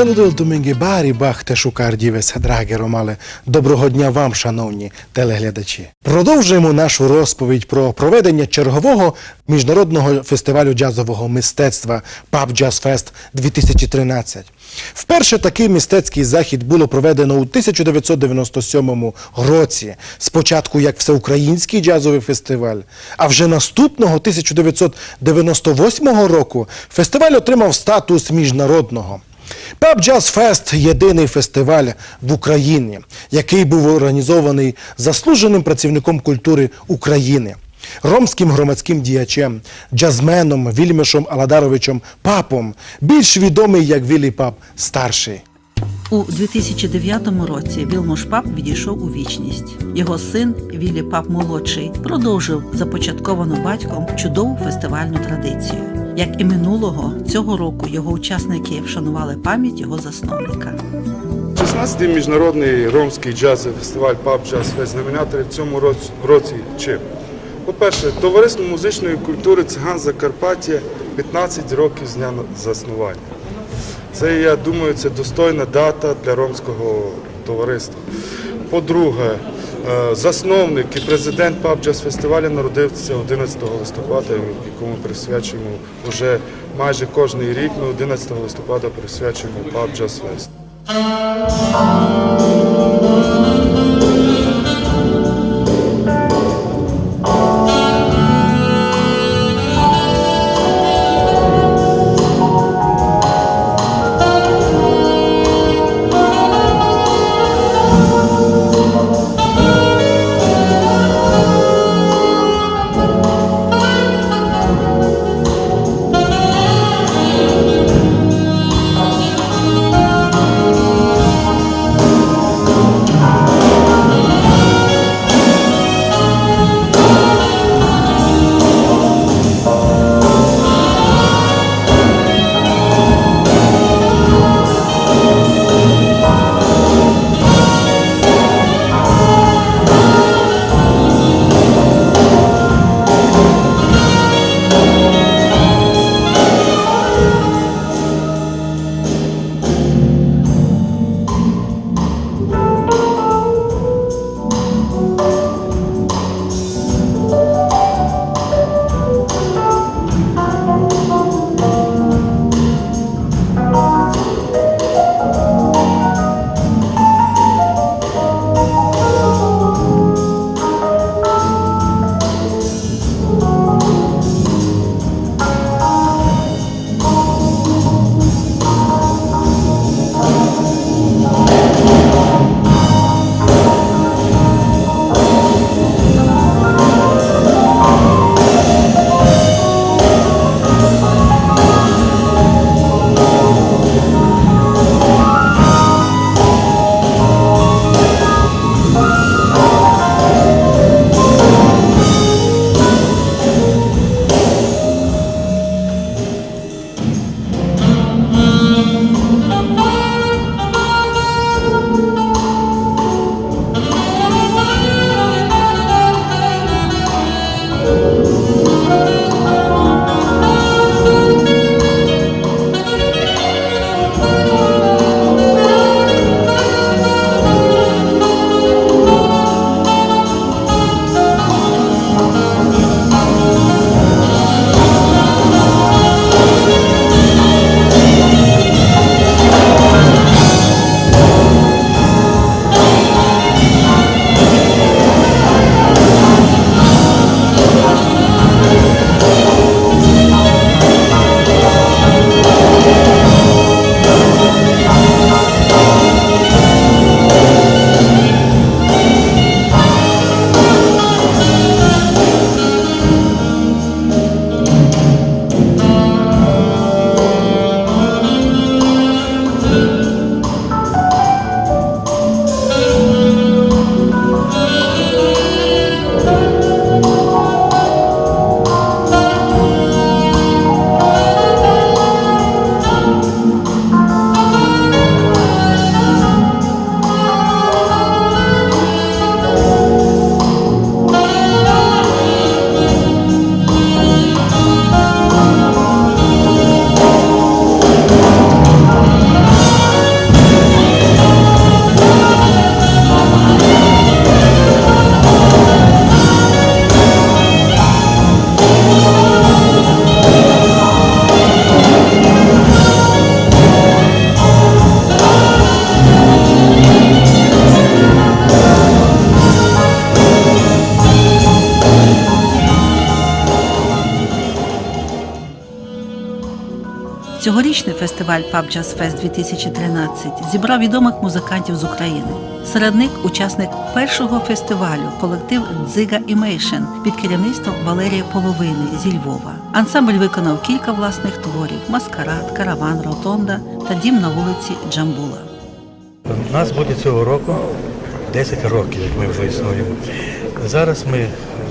Дело del Домінгібарі бахте шукар дівес, драге ромале. Доброго дня вам, шановні телеглядачі. Продовжуємо нашу розповідь про проведення чергового міжнародного фестивалю джазового мистецтва Pub Jazz Fest 2013. Вперше такий мистецький захід було проведено у 1997 році, спочатку як всеукраїнський джазовий фестиваль, а вже наступного 1998 року фестиваль отримав статус міжнародного. Pub Jazz Fest – єдиний фестиваль в Україні, який був організований заслуженим працівником культури України, ромським громадським діячем, джазменом Вільмешом Аладаровичем Папом, більш відомий як Віллі Пап старший. У 2009 році Вілмош Пап відійшов у вічність. Його син Віллі Пап молодший продовжив започатковану батьком чудову фестивальну традицію. Як і минулого, цього року його учасники вшанували пам'ять його засновника. 16-й міжнародний ромський джазовий фестиваль Pub Jazz Fest знаменатий в цьому році, чим? По-перше, товариство музичної культури Циган Закарпаття 15 років з дня заснування. Це, я думаю, це достойна дата для ромського товариства. По-друге, засновник і президент Pub Jazz фестивалю народився 11 листопада, якому присвячуємо вже майже кожний рік. Ми 11 листопада присвячуємо Pub Jazz Fest. Фестиваль Pub Jazz Fest 2013 зібрав відомих музикантів з України. Серед них учасник першого фестивалю колектив Дзига Імейшн під керівництвом Валерія Половини зі Львова. Ансамбль виконав кілька власних творів: маскарад, караван, ротонда та дім на вулиці Джамбула. У нас буде цього року 10 років, як ми вже існуємо. Зараз ми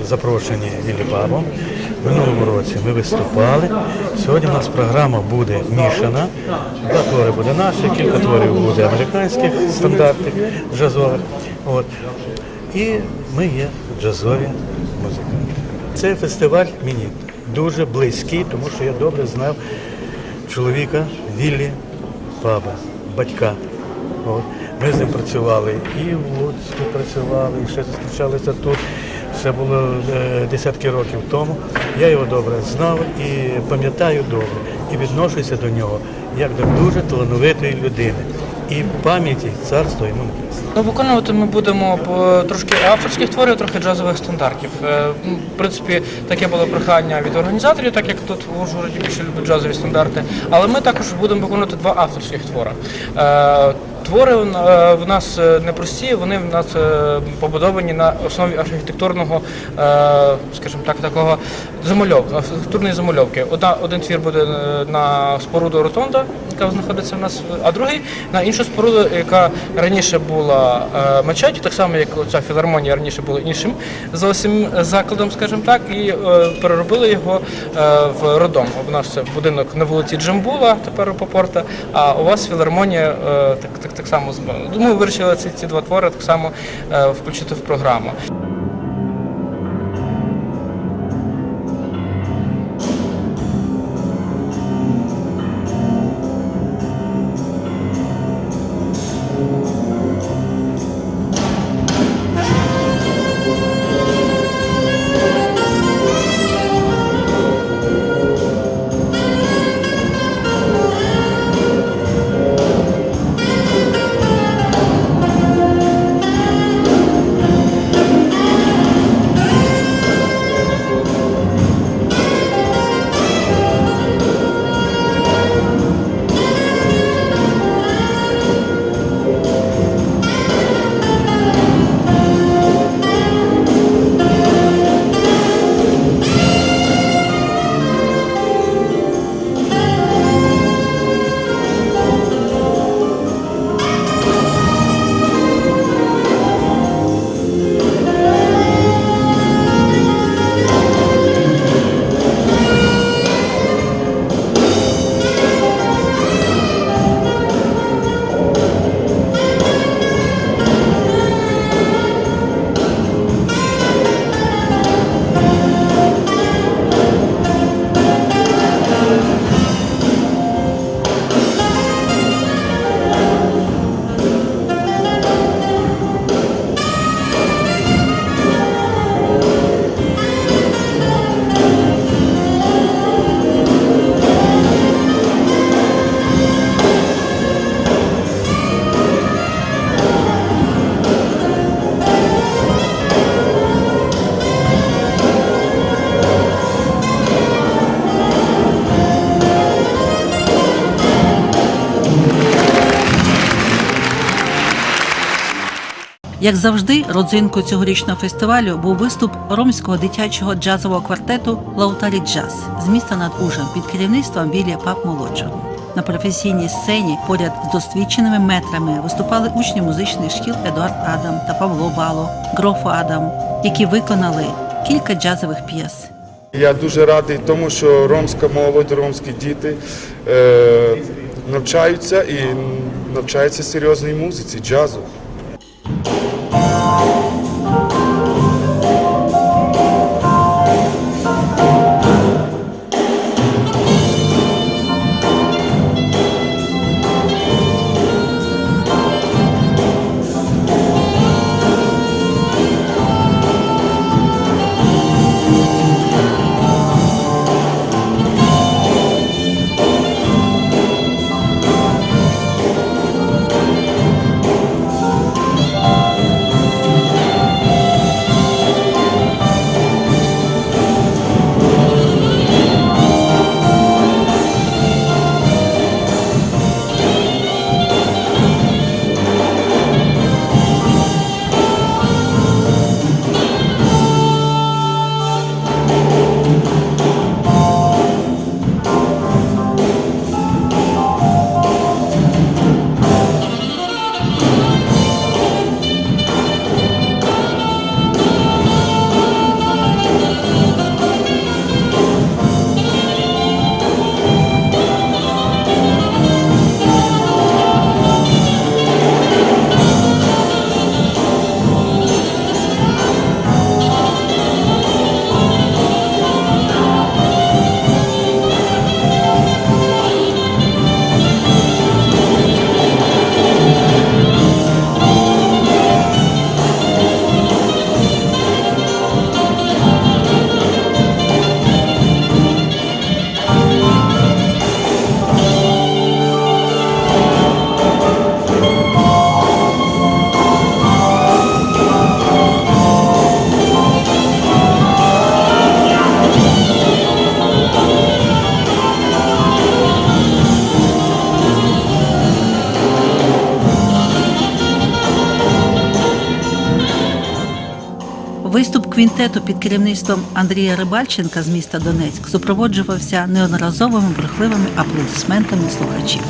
запрошені Віллібабом. Минулому році ми виступали. Сьогодні у нас програма буде мішана. Два твори буде наші, кілька творів буде американських стандартів джазових. От. І ми є джазові музиканти. Цей фестиваль мені дуже близький, тому що я добре знав чоловіка Віллі Паба, батька. От. Ми з ним працювали і в Луцьку працювали, і ще зустрічалися тут. Ще було е, десятки років тому. Я його добре знав і пам'ятаю добре. І відношуся до нього як до дуже талановитої людини. І пам'яті царство йому небесне. Ну, виконувати ми будемо трошки авторських творів, трохи джазових стандартів. Е, В принципі, таке було прохання від організаторів, так як тут в Ужгороді більше люблять джазові стандарти. Але ми також будемо виконувати два авторських твори. Е, Твори е, в нас е, непрості, вони в нас е, побудовані на основі архітектурного, е, скажімо так, такого замальовки, архітектурної замальовки. Одна, один твір буде е, на споруду Ротонда, яка знаходиться в нас, а другий на іншу споруду, яка раніше була е, мечетю, так само як ця філармонія раніше була іншим зовсім закладом, скажімо так, і е, переробили його е, в родом. У нас це будинок на вулиці Джамбула, тепер у Попорта, а у вас філармонія е, так, так, так само Ми вирішили ці, ці два твори так само е, включити в програму. Як завжди, родзинкою цьогорічного фестивалю був виступ ромського дитячого джазового квартету Лаутарі Джаз з міста над Ужем під керівництвом Вілія Пап молодшого. На професійній сцені поряд з досвідченими метрами виступали учні музичних шкіл Едуард Адам та Павло Бало, Грофо Адам, які виконали кілька джазових п'єс. Я дуже радий тому, що ромська молодь, ромські діти е, навчаються і навчаються серйозній музиці, джазу. Квінтету під керівництвом Андрія Рибальченка з міста Донецьк супроводжувався неодноразовими брехливими аплодисментами слухачів.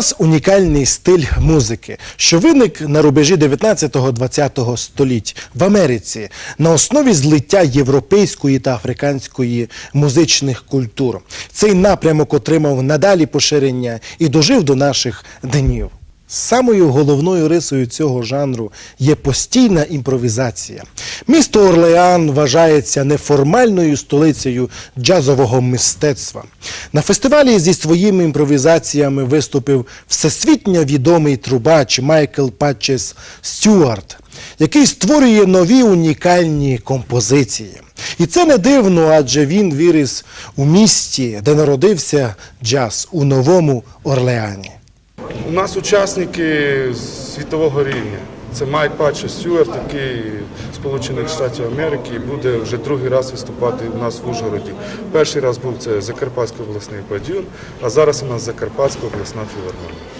Джаз унікальний стиль музики, що виник на рубежі 19-20 століть в Америці на основі злиття європейської та африканської музичних культур. Цей напрямок отримав надалі поширення і дожив до наших днів. Самою головною рисою цього жанру є постійна імпровізація. Місто Орлеан вважається неформальною столицею джазового мистецтва. На фестивалі зі своїми імпровізаціями виступив всесвітньо відомий трубач Майкл Патчес Стюарт, який створює нові унікальні композиції. І це не дивно, адже він виріс у місті, де народився джаз у Новому Орлеані. У нас учасники світового рівня. Це Майк Патча Стюарт, який Сполучених Штатів Америки буде вже другий раз виступати у нас в Ужгороді. Перший раз був це Закарпатський обласний падіон, а зараз у нас Закарпатська обласна філармонія.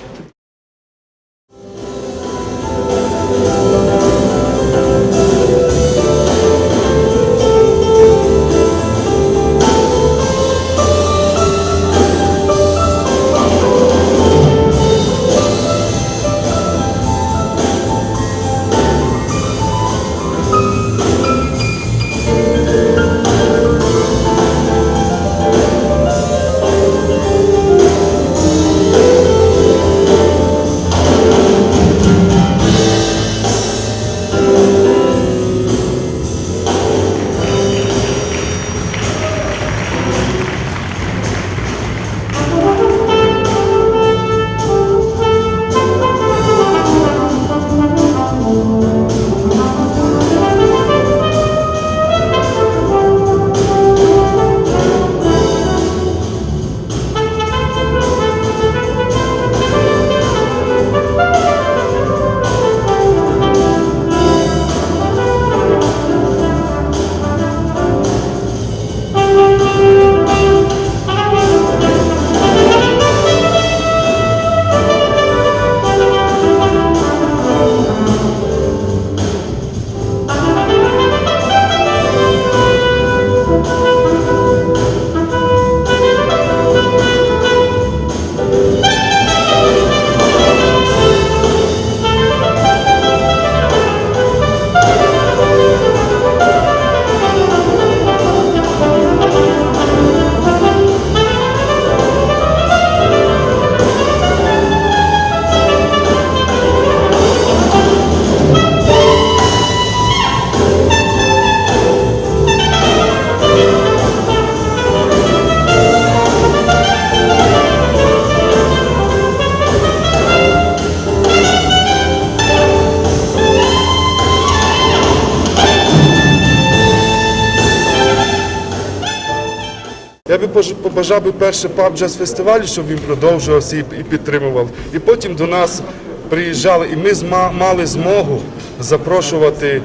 Побажав би перше паб джаз фестивалю, щоб він продовжувався і, підтримував. І потім до нас приїжджали, і ми мали змогу запрошувати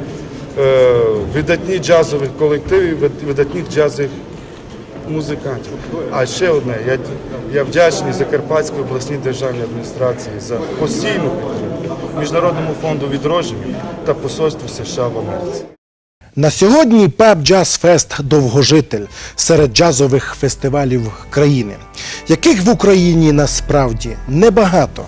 е, видатні джазових колективів, вид- видатних джазових музикантів. А ще одне, я, я вдячний Закарпатській обласній державній адміністрації за постійну підтримку. Міжнародному фонду відродження та посольству США в Америці. На сьогодні Паб Джаз Фест довгожитель серед джазових фестивалів країни, яких в Україні насправді небагато.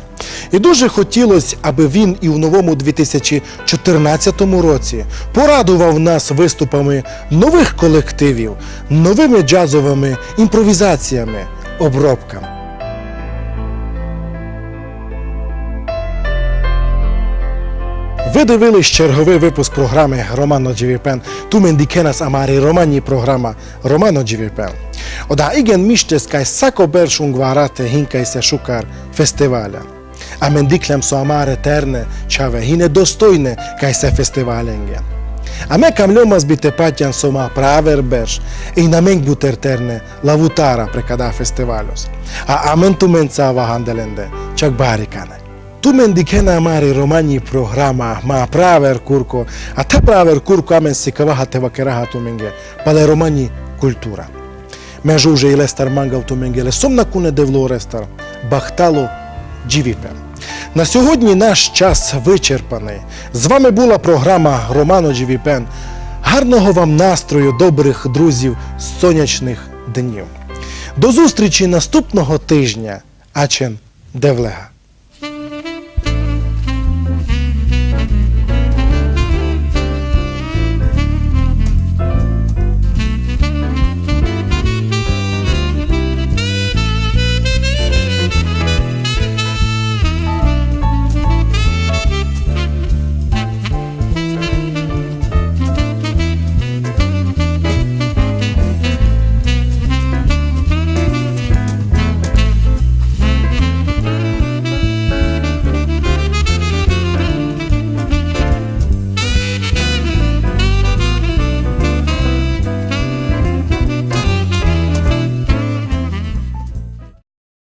І дуже хотілося, аби він і в новому 2014 році порадував нас виступами нових колективів, новими джазовими імпровізаціями, обробками. Ви дивились черговий випуск програми Романо Дживіпен. Тумен дікенас амари романі програма Романо Дживіпен. Ода іген міштес кай сако бершун гварате гінкайся шукар фестиваля. А мен диклям со амаре терне чаве гіне достойне кай се фестиваленге. A me cam lomas bite patian soma praver berš i na meng buter terne lavutara prekada festivalos. A amen tu mencava handelende, čak barikane. Dikena mari romani programa ma praver kurko amen si kavaha te vakeraha tu menge, pale romani kultura. Me žuže i lestar mangal tu mengele, somna kune devlo restar, бахтало Джівіпе. На сьогодні наш час вичерпаний. З вами була програма Романо Джівіпен. Гарного вам настрою, добрих друзів, сонячних днів. До зустрічі наступного тижня. Ачен Девлега.